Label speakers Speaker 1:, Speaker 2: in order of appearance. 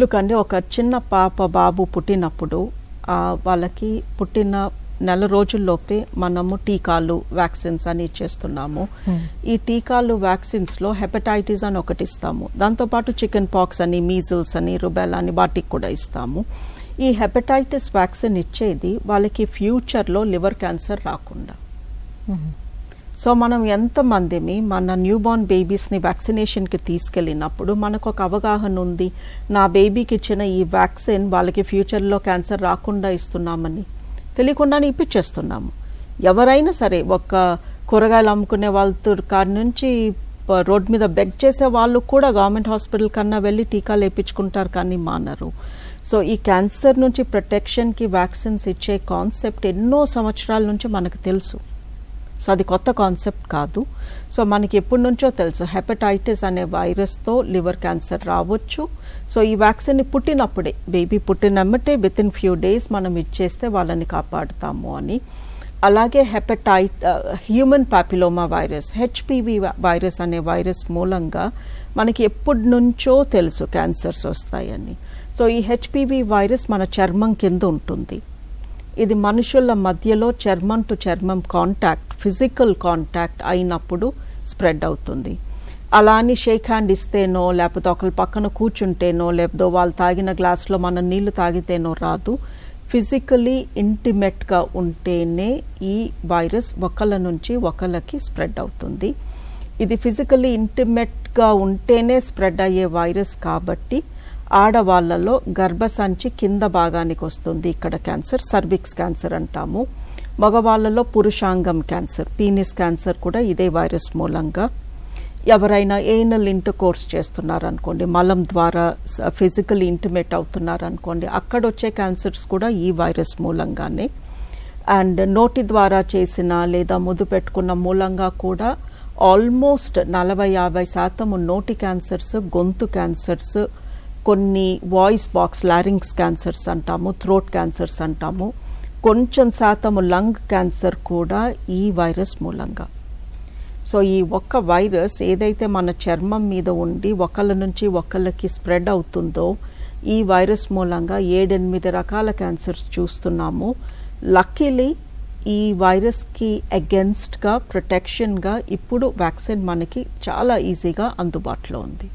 Speaker 1: Look అండి ఒక చిన్న పాప బాబు పుట్టినప్పుడు వాళ్ళకి పుట్టిన నెల రోజుల్లోపే మనము టీకాలు వ్యాక్సిన్స్ అని ఇచ్చేస్తున్నాము ఈ టీకాలు వ్యాక్సిన్స్లో హెపటైటిస్ అని ఒకటి ఇస్తాము. దాంతోపాటు చికెన్ పాక్స్ అని మీజిల్స్ అని రుబెల్ అని వాటికి కూడా ఇస్తాము. ఈ హెపటైటిస్ వ్యాక్సిన్ ఇచ్చేది వాళ్ళకి ఫ్యూచర్లో లివర్ క్యాన్సర్ రాకుండా. సో మనం ఎంతమందిని మన న్యూబార్న్ బేబీస్ని వ్యాక్సినేషన్కి తీసుకెళ్ళినప్పుడు మనకు ఒక అవగాహన ఉంది నా బేబీకి ఇచ్చిన ఈ వ్యాక్సిన్ వాళ్ళకి ఫ్యూచర్లో క్యాన్సర్ రాకుండా ఇస్తున్నామని తెలియకుండానే ఇప్పించేస్తున్నాము ఎవరైనా సరే ఒక కూరగాయలు అమ్ముకునే వాళ్ళతో కాడి నుంచి రోడ్ మీద బెగ్ చేసే వాళ్ళు కూడా గవర్నమెంట్ హాస్పిటల్ కన్నా వెళ్ళి టీకాలు వేయించుకుంటారు కానీ మానరు. సో ఈ క్యాన్సర్ నుంచి ప్రొటెక్షన్కి వ్యాక్సిన్స్ ఇచ్చే కాన్సెప్ట్ ఎన్నో సంవత్సరాల నుంచి మనకు తెలుసు. సో అది కొత్త కాన్సెప్ట్ కాదు. సో మనకి ఎప్పటి నుంచో తెలుసు హెపటైటిస్ అనే వైరస్తో లివర్ క్యాన్సర్ రావచ్చు. సో ఈ వ్యాక్సిన్ పుట్టినప్పుడే బేబీ పుట్టినమ్మటే విత్ ఇన్ ఫ్యూ డేస్ మనం ఇచ్చేస్తే వాళ్ళని కాపాడుతాము అని. అలాగే hepatitis human papilloma virus HPV virus అనే వైరస్ మూలంగా మనకి ఎప్పటి నుంచో తెలుసు క్యాన్సర్స్ వస్తాయని. సో ఈ హెచ్పివి వైరస్ మన చర్మం కింద ఉంటుంది. ఇది మనుషుల మధ్యలో చర్మం టు చర్మం కాంటాక్ట్ ఫిజికల్ కాంటాక్ట్ అయినప్పుడు స్ప్రెడ్ అవుతుంది. అలా అని షేక్ హ్యాండ్ ఇస్తేనో లేకపోతే ఒకరి పక్కన కూర్చుంటేనో లేకపోతే వాళ్ళు తాగిన గ్లాస్లో మనం నీళ్ళు తాగితేనో రాదు. ఫిజికలీ ఇంటిమేట్గా ఉంటేనే ఈ వైరస్ ఒకళ్ళ నుంచి ఒకళ్ళకి స్ప్రెడ్ అవుతుంది. ఇది ఫిజికలీ ఇంటిమేట్గా ఉంటేనే స్ప్రెడ్ అయ్యే వైరస్ కాబట్టి ఆడవాళ్ళలో గర్భసంచి కింద భాగానికి వస్తుంది. ఇక్కడ క్యాన్సర్ సర్విక్స్ క్యాన్సర్ అంటాము. మగవాళ్ళలో పురుషాంగం క్యాన్సర్ పీనిస్ క్యాన్సర్ కూడా ఇదే వైరస్ మూలంగా. ఎవరైనా ఏనల్ ఇంటర్ కోర్స్ చేస్తున్నారనుకోండి మలం ద్వారా ఫిజికల్ ఇంటిమేట్ అవుతున్నారనుకోండి అక్కడ వచ్చే క్యాన్సర్స్ కూడా ఈ వైరస్ మూలంగానే. అండ్ నోటి ద్వారా చేసిన లేదా ముద్దు పెట్టుకున్న మూలంగా కూడా ఆల్మోస్ట్ నలభై యాభై శాతం నోటి క్యాన్సర్స్ గొంతు క్యాన్సర్స్ కొన్ని వాయిస్ బాక్స్ లారింగ్స్ క్యాన్సర్స్ అంటాము థ్రోట్ క్యాన్సర్స్ అంటాము. కొంచెం శాతము లంగ్ క్యాన్సర్ కూడా ఈ వైరస్ మూలంగా. సో ఈ ఒక్క వైరస్ ఏదైతే మన చర్మం మీద ఉండి ఒకళ్ళ నుంచి ఒకళ్ళకి స్ప్రెడ్ అవుతుందో ఈ వైరస్ మూలంగా ఏడెనిమిది రకాల క్యాన్సర్స్ చూస్తున్నాము. లక్కీలీ ఈ వైరస్కి అగెన్స్ట్గా ప్రొటెక్షన్గా ఇప్పుడు వ్యాక్సిన్ మనకి చాలా ఈజీగా అందుబాటులో ఉంది.